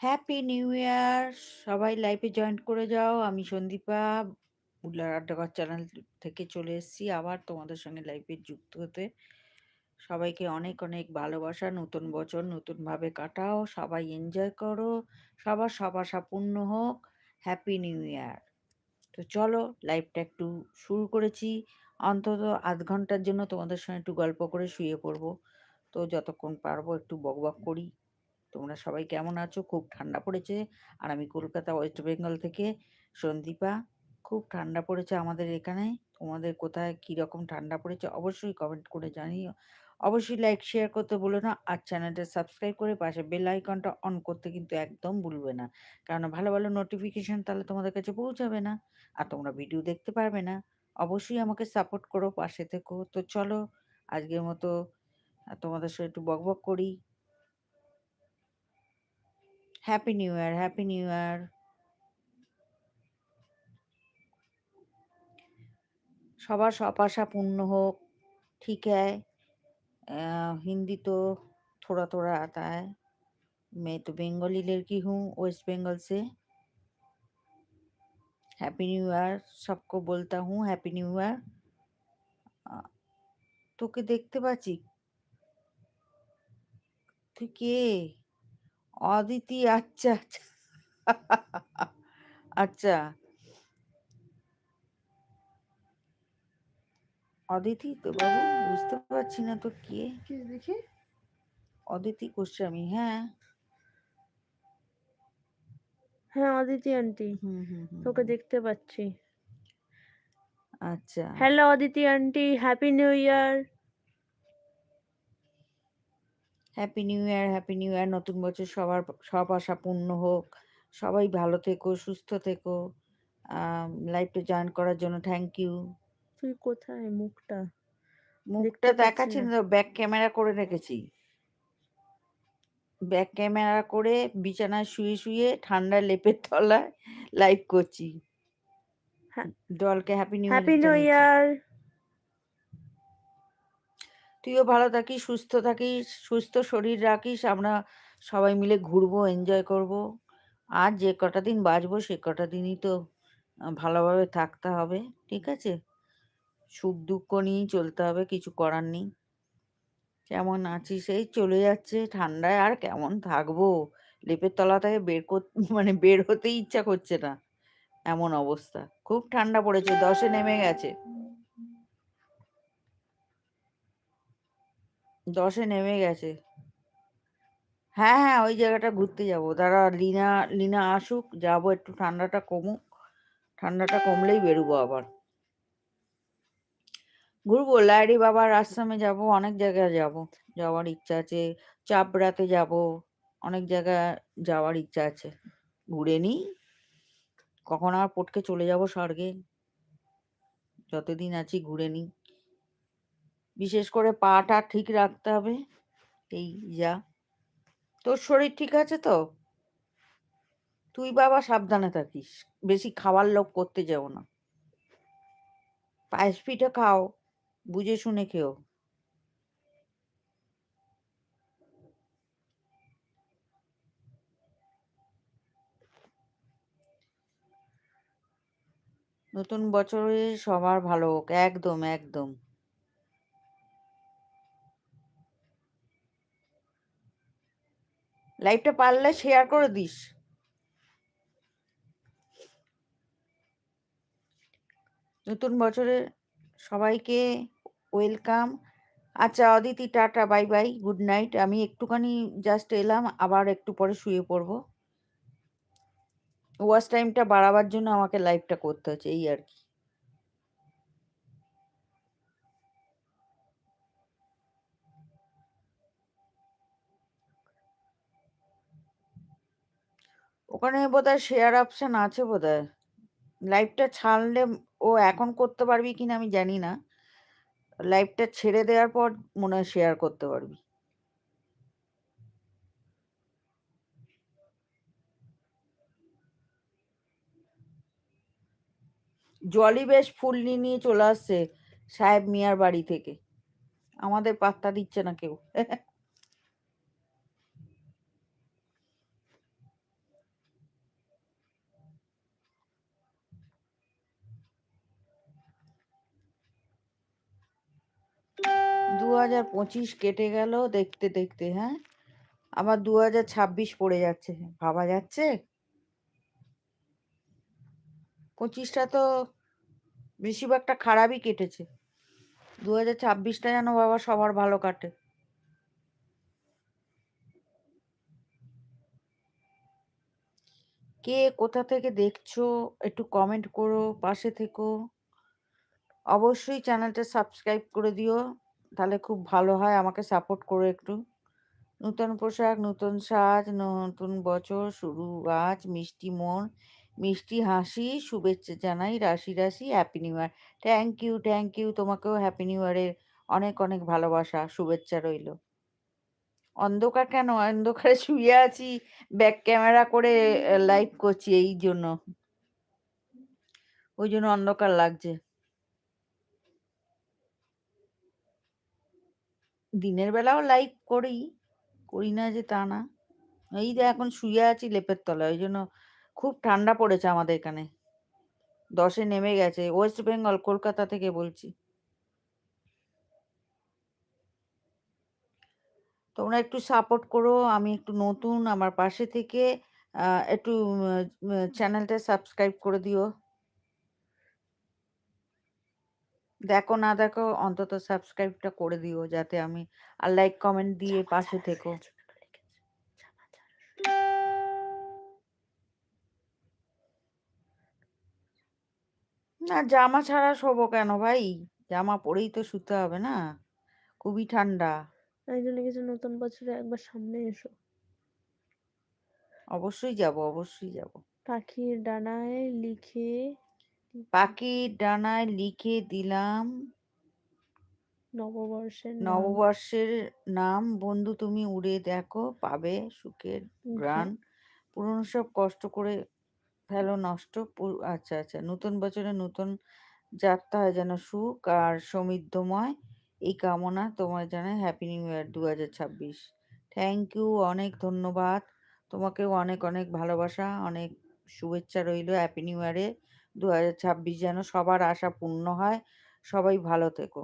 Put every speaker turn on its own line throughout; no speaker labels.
Happy new ইয়ার! সবাই লাইফে join করে যাও। আমি সন্দীপা বুলার আড্ডাঘর চ্যানেল থেকে চলে এসেছি আবার তোমাদের সঙ্গে লাইফে যুক্ত হতে। সবাইকে অনেক, অনেক ভালোবাসা। নতুন বছর নতুনভাবে কাটাও। সবাই এনজয় করো। সবার সব আশা পূর্ণ হোক। Happy new year! তো চলো লাইফটা একটু শুরু করেছি। অন্তত আধ ঘণ্টার জন্য তোমাদের সঙ্গে একটু গল্প করে শুয়ে পড়ব। তো যতক্ষণ পারব একটু বকবক করি। তোমরা সবাই কেমন আছো? খুব ঠান্ডা পড়েছে। আর আমি কলকাতা ওয়েস্ট বেঙ্গল থেকে সন্দীপা। খুব ঠান্ডা পড়েছে আমাদের এখানে। তোমাদের কোথায় কীরকম ঠান্ডা পড়েছে অবশ্যই কমেন্ট করে জানিও। অবশ্যই লাইক শেয়ার করতে ভুলো না। আর চ্যানেলটা সাবস্ক্রাইব করে পাশে বেল আইকনটা অন করতে কিন্তু একদম ভুলবে না। কেননা ভালো, ভালো নোটিফিকেশন তাহলে তোমাদের কাছে পৌঁছাবে না। আর তোমরা ভিডিও দেখতে পারবে না। অবশ্যই আমাকে সাপোর্ট করো, পাশে থেকো। তো চলো আজকের মতো তোমাদের সাথে একটু বকবক করি। Happy new year, happy new year. সবার সব आशा पूर्ण हो। ठीक है। अ, हिंदी तो थोड़ा-थोड़ा आता है। मैं तो बंगाली लड़की हूँ वेस्ट बंगाल से। हैप्पी न्यू ईयर सबको बोलता हूँ हैप्पी न्यू ईयर। আ তোকে দেখতে পাচ্ছি। তুই কে? অদিতি আচ্ছা, আচ্ছা। আচ্ছা। অদিতি তো বাবু? বুঝতে পারছি না তো কে?
দেখি?
অদিতি গোস্বামী, হ্যাঁ।
হ্যাঁ, অদিতি আন্টি।
হুম, হুম, হুম,
তোকে দেখতে পাচ্ছি।
আচ্ছা।
Hello Aditi aunty, happy new year.
Happy new year, happy new year. নতুন বছর সবার সব আশা পূর্ণ হোক। সবাই ভালো থেকো, সুস্থ থেকো। আম লাইভটা জয়েন করার জন্য থ্যাংক ইউ।
তুই কোথায় মুখটা?
মুখটা দেখাচ্ছি
না।
ব্যাক ক্যামেরা করে রেখেছি। ব্যাক ক্যামেরা করে বিছানায় শুয়ে, শুয়ে ঠান্ডা লেপের তলায় লাইভ করছি।
হ্যাঁ।
দলকে happy new
year happy
new
year.
তুইও ভালো থাকিস, সুস্থ থাকিস, সুস্থ শরীর রাখিস। আমরা সবাই মিলে ঘুরবো, এনজয় করব। আর যে কটা দিন বাঁচবো সে কটা দিনই তো ভালোভাবে থাকতে হবে। ঠিক আছে? সুখ-দুঃখ নিয়েই চলতে হবে, কিছু করার নেই। কেমন আছিস? এই চলে যাচ্ছে। ঠান্ডায় আর কেমন থাকব? লেপের তলা থেকে বের কর মানে বের হতেই ইচ্ছা করছে না। এমন অবস্থা। খুব ঠান্ডা পড়েছে। দশে নেমে গেছে। ১০ এ নেমে গেছে। হ্যাঁ, হ্যাঁ, ওই জায়গাটা ঘুরতে যাব। দাঁড়া লিনা লিনা আসুক, যাব একটু ঠান্ডাটা কমুক। ঠান্ডাটা কমলেই বেরোবো আবার। ঘুরবো, লাহিড়ী বাবার আশ্রমে যাব, অনেক জায়গায় যাব। যাওয়ার ইচ্ছা আছে। চাপড়াতে যাব। অনেক জায়গায় যাওয়ার ইচ্ছা আছে। ঘুরে নিই। কখন আবার পটকে চলে যাব স্বর্গে। যতদিন আছি ঘুরে নিই। বিশেষ করে পা-টা ঠিক রাখতে হবে। এই যা। তোর শরীর ঠিক আছে তো? তুই বাবা সাবধানে থাকিস। বেশি খাওয়ার লোভ করতে যেও না। পায়েস পিঠে খাও। বুঝে শুনে খেও। নতুন বছরে সবার ভালো হোক। একদম, একদম। লাইভটা পারলে শেয়ার করে দিস। নতুন বছরে সবাইকে ওয়েলকাম। আচ্ছা Aditi tata, bye, bye, good night. আমি একটুখানি জাস্ট এলাম, আবার একটু পরে শুয়ে পড়ব। ওয়াচ টাইমটা বাড়াবার জন্য আমাকে লাইভটা করতে হচ্ছে এই আরকি। ওখানে বোধহয় শেয়ার অপশন আছে বোধহয়। লাইভটা ছাড়লে ও এখন করতে পারবি কিনা আমি জানি না। লাইভটা ছেড়ে দেওয়ার পর মনে হয় শেয়ার করতে পারবি। জলি বেশ ফুল নিয়ে চলে আসছে সাহেব মিয়ার বাড়ি থেকে। আমাদের পাত্তা দিচ্ছে না কেউ। হাজার পঁচিশ কেটে গেল দেখতে দেখতে হ্যাঁ? আবার দু হাজার ছাব্বিশ পড়ে যাচ্ছে, ভাবা যাচ্ছে? পঁচিশটা তো বেশিরভাগটা খারাপই কেটেছে। দু হাজার ছাব্বিশটা যেন বাবা সবার ভালো কাটে। কে কোথা থেকে দেখছ একটু কমেন্ট করো, পাশে থেকো। অবশ্যই চ্যানেলটা সাবস্ক্রাইব করে দিও। তাহলে খুব ভালো হয় আমাকে সাপোর্ট করো একটু। নূতন পোশাক নতুন সাজ নতুন বছর শুরু। আজ মিষ্টি মন মিষ্টি হাসি শুভেচ্ছা জানাই রাশি রাশি happy new year thank you thank you তোমাকেও হ্যাপি নিউ ইয়ারের অনেক অনেক ভালোবাসা শুভেচ্ছা রইল। অন্ধকার কেন? অন্ধকারে শুয়ে আছি ব্যাক ক্যামেরা করে লাইভ করছি এই জন্য। ওই জন্য অন্ধকার লাগছে। দিনের বেলাও লাইভ করি করি না যে তা না। এই যে এখন শুয়ে আছি লেপের তলায়, ওই জন্য খুব ঠান্ডা পড়েছে আমাদের এখানে। দশে নেমে গেছে ওয়েস্ট বেঙ্গল কলকাতা থেকে বলছি। তোমরা একটু সাপোর্ট করো, আমি একটু নতুন, আমার পাশে থেকে একটু চ্যানেলটা সাবস্ক্রাইব করে দিও। দেখো না দেখো অন্তত সাবস্ক্রাইবটা করে দিও যাতে আমি আর লাইক কমেন্ট দিয়ে পাশে থেকো। না জামা ছাড়া শোবো কেন ভাই? জামা পরেই তো শুতে হবে না খুবই ঠান্ডা।
এই জন্য কিছু নতুন বছরে একবার সামনে এসো।
অবশ্যই যাব অবশ্যই যাব।
পাখির ডানায় লিখে
পাখির ডানায় লিখে দিলাম।
নববর্ষের
নববর্ষের নাম বন্ধু তুমি উড়ে দেখো পাবে সুখের গ্রান পুরনো সব কষ্ট করে ফেলো নষ্ট। আচ্ছা আচ্ছা নতুন বছরে নতুন যাত্রা হয় যেন সুখ আর সমৃদ্ধময়। এই কামনা তোমার জানাই। হ্যাপি নিউ ইয়ার দু হাজার ছাব্বিশ। থ্যাংক ইউ অনেক ধন্যবাদ। তোমাকেও অনেক অনেক ভালোবাসা অনেক শুভেচ্ছা রইল হ্যাপি নিউ ইয়ারে দু হাজার ছাব্বিশ যেন সবার আশা পূর্ণ হয়। সবাই ভালো থেকো।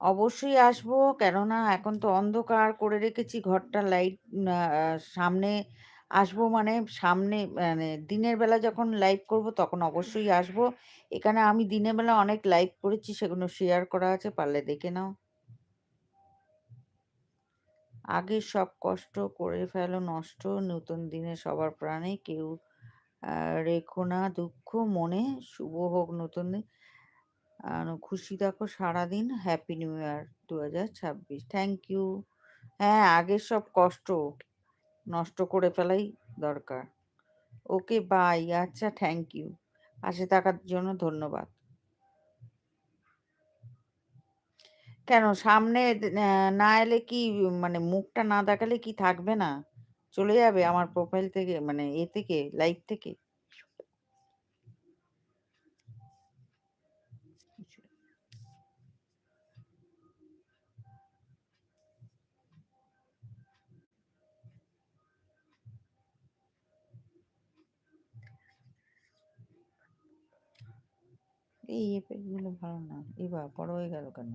অবশ্যই আসব। কেননা এখন তো অন্ধকার, করে রেখেছি ঘরটা, লাইট সামনে আসব মানে সামনে মানে দিনের বেলা যখন লাইভ করব তখন অবশ্যই আসব। এখানে আমি দিনের বেলা অনেক লাইভ করেছি, সেগুলো শেয়ার করা আছে, পারলে দেখে নাও। আগে সব কষ্ট করে ফেলো, নষ্ট, নতুন দিনে সবার প্রাণে কেউ রেখো না দুঃখ মনে, শুভ হোক নতুন দিন। খুশি থাকো সারাদিন হ্যাপি নিউ ইয়ার দু হাজার ছাব্বিশ। থ্যাংক ইউ হ্যাঁ আগের সব কষ্ট নষ্ট করে ফেলাই দরকার। ওকে বাই আচ্ছা থ্যাংক ইউ পাশে থাকার জন্য ধন্যবাদ। কেন, সামনে না এলে কি মানে মুখটা না দেখালে কি থাকবে না? চলে যাবে আমার প্রোফাইল থেকে মানে এ থেকে লাইভ থেকে? এই এফেক্টগুলো ভালো না। এবার বড় হয়ে গেল কেন?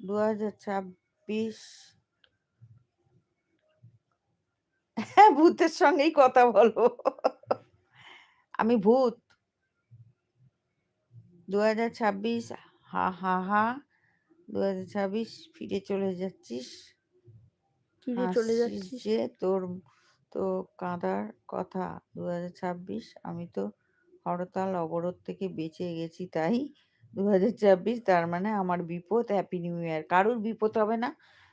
দু হাজার ছাব্বিশ হ্যাঁ ভূতের সঙ্গেই কথা বলো। আমি ভূত। দু হাজার ছাব্বিশ, হা হা হা। দু হাজার ছাব্বিশ, ফিরে চলে যাচ্ছিস।
কি রে চলে যাচ্ছিস?
যে তোর তো কাঁদার কথা দু ছাব্বিশ। আমি তো হরতাল অবরোধ থেকে বেঁচে গেছি তাই দু ছাব্বিশ তার মানে আমার বিপদ হ্যাপি নিউ ইয়ার কারুর বিপদ হবে না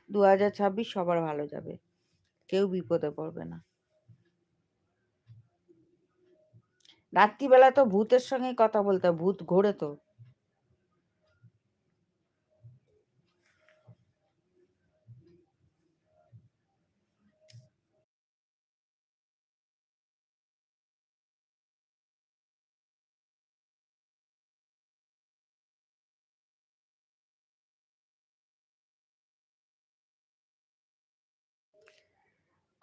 দু হাজার ছাব্বিশ সবার ভালো যাবে। কেউ বিপদে পড়বে না। রাত্রিবেলা তো ভূতের সঙ্গে কথা বলতে ভূত ঘোরে তো।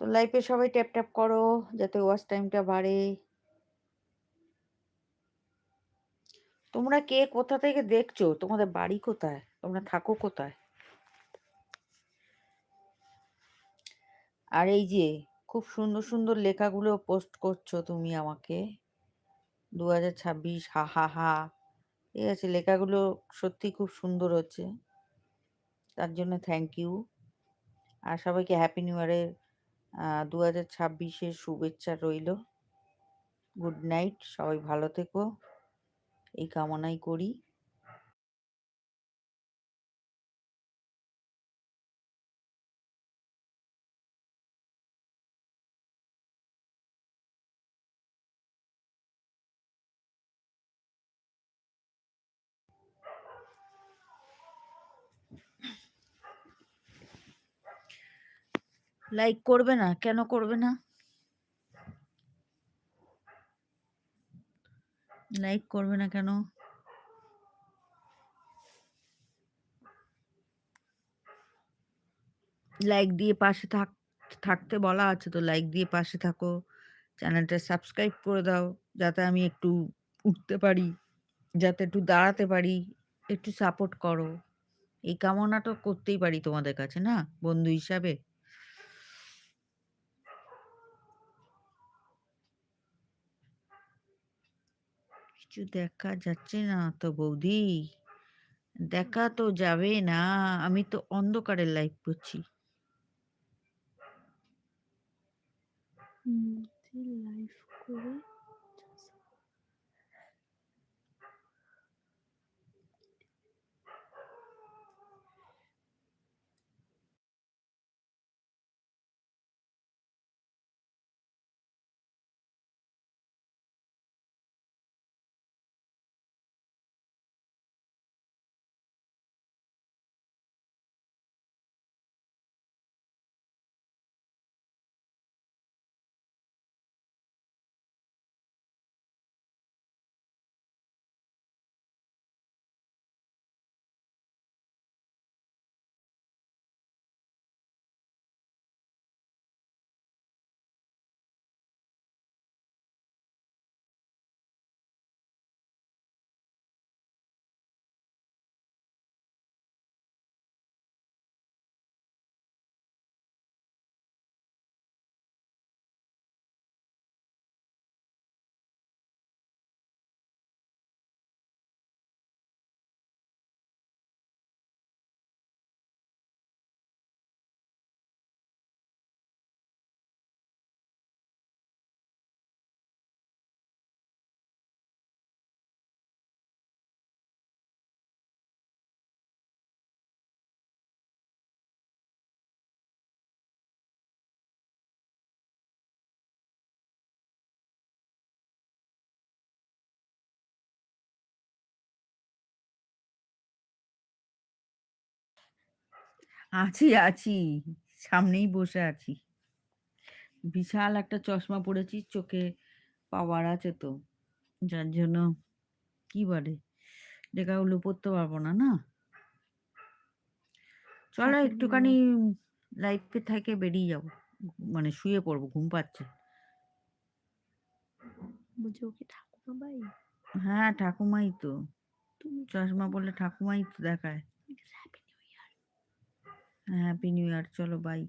তো লাইফে সবাই ট্যাপ ট্যাপ করো, যাতে ওয়াচ টাইমটা বাড়ে। তোমরা কে কোথা থেকে দেখছ? তোমাদের বাড়ি কোথায়? তোমরা থাকো কোথায়? আর এই যে, খুব সুন্দর সুন্দর লেখাগুলো পোস্ট করছ তুমি আমাকে। দু হাজার ছাব্বিশ, হা হা হা। ঠিক আছে, লেখাগুলো সত্যি খুব সুন্দর হচ্ছে। তার জন্য থ্যাংক ইউ আর সবাইকে হ্যাপি নিউ ইয়ারের দু হাজার ছাব্বিশের শুভেচ্ছা রইল। গুড নাইট সবাই ভালো থেকো। এই কামনাই করি। লাইক করবে না? কেন করবে না? লাইক করবে না কেন? লাইক দিয়ে পাশে থাক, থাকতে বলা আছে তো লাইক দিয়ে পাশে থাকো। চ্যানেলটা সাবস্ক্রাইব করে দাও, যাতে আমি একটু উঠতে পারি, যাতে একটু দাঁড়াতে পারি, একটু সাপোর্ট করো। এই কামনা তো করতেই পারি তোমাদের কাছে, না? বন্ধু হিসাবে। কিছু দেখা যাচ্ছে না তো বৌদি। দেখা তো যাবে না আমি তো অন্ধকারের লাইভ করছি।
লাইফ করে
আছি আছি। সামনেই বসে আছি। বিশাল একটা চশমা পড়েছি চোখে পাওয়ার আছে তো। যার জন্য কি বলে? লেখাগুলো পড়তে পারব না না? চলো
New
একটুখানি লাইফে থেকে বেরিয়ে যাব। মানে শুয়ে পড়ব ঘুম পাচ্ছে।
বলছি ওকে ঠাকুমা বাই
হ্যাঁ ঠাকুমাই তো।
তুমি
চশমা পরলে ঠাকুমাই তো দেখায়। হ্যাপি নিউ ইয়ার চলো বাই